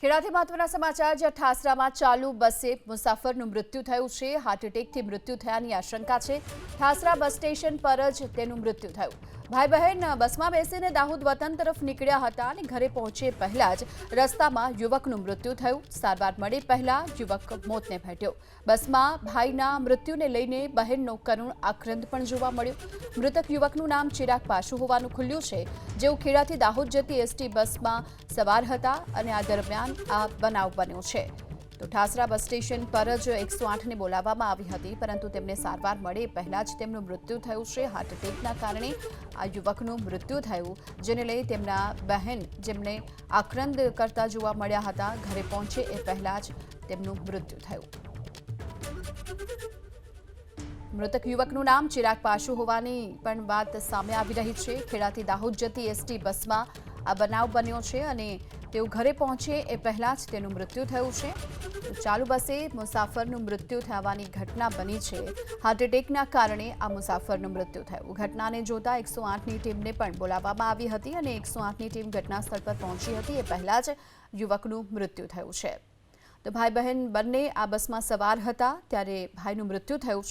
ખેડાથી મહત્વના સમાચાર, જ્યાં ઠાસરામાં ચાલુ બસે મુસાફરનું મૃત્યુ થયું છે, હાર્ટ એટેકથી મૃત્યુ થયાની આશંકા છે. ઠાસરા બસ સ્ટેશન પર જ તેનું મૃત્યુ થયું. ભાઈ બહેન બસમાં બેસીને દાહોદ વતન તરફ નીકળ્યા હતા અને ઘરે પહોંચે પહેલા જ રસ્તામાં યુવકનું મૃત્યુ થયું. સારવાર મળે પહેલા યુવક મોતને ભેટ્યો. બસમાં ભાઈના મૃત્યુને લઈને બહેનનો કરુણ આક્રંદ પણ જોવા મળ્યો. મૃતક યુવકનું નામ ચિરાગ પાશુ હોવાનું ખુલ્યું છે. જેઓ ખેડાથી દાહોદ જતી એસટી બસમાં સવાર હતા અને આ દરમિયાન આ બનાવ બન્યો છે. તો ઠાસરા બસ સ્ટેશન પર જ એકસો આઠને બોલાવવામાં આવી હતી, પરંતુ તેમને સારવાર મળે પહેલા જ તેમનું મૃત્યુ થયું છે. હાર્ટ એટેકના કારણે આ યુવકનું મૃત્યુ થયું, જેને લઈ તેમના બહેન જેમને આક્રંદ કરતા જોવા મળ્યા હતા, ઘરે પહોંચે એ પહેલા જ તેમનું મૃત્યુ થયું. મૃતક યુવકનું નામ ચિરાગ પાશુ હોવાની પણ વાત સામે આવી રહી છે. ખેડાથી દાહોદ જતી એસટી બસમાં આ બનાવ બન્યો છે અને તેઓ ઘરે પહોંચે એ પહેલા જ તેનું મૃત્યુ થયું છે. ચાલુ બસે મુસાફરનું મૃત્યુ થવાની ઘટના બની છે. હાર્ટ એટેકના કારણે આ મુસાફરનું મૃત્યુ થયું. ઘટનાને જોતા એકસો આઠની ટીમને પણ બોલાવવામાં આવી હતી અને એકસો આઠની ટીમ ઘટના સ્થળ પર પહોંચી હતી એ પહેલા જ યુવકનું મૃત્યુ થયું છે. તો ભાઈ બહેન બંને આ બસમાં સવાર હતા ત્યારે ભાઈનું મૃત્યુ થયું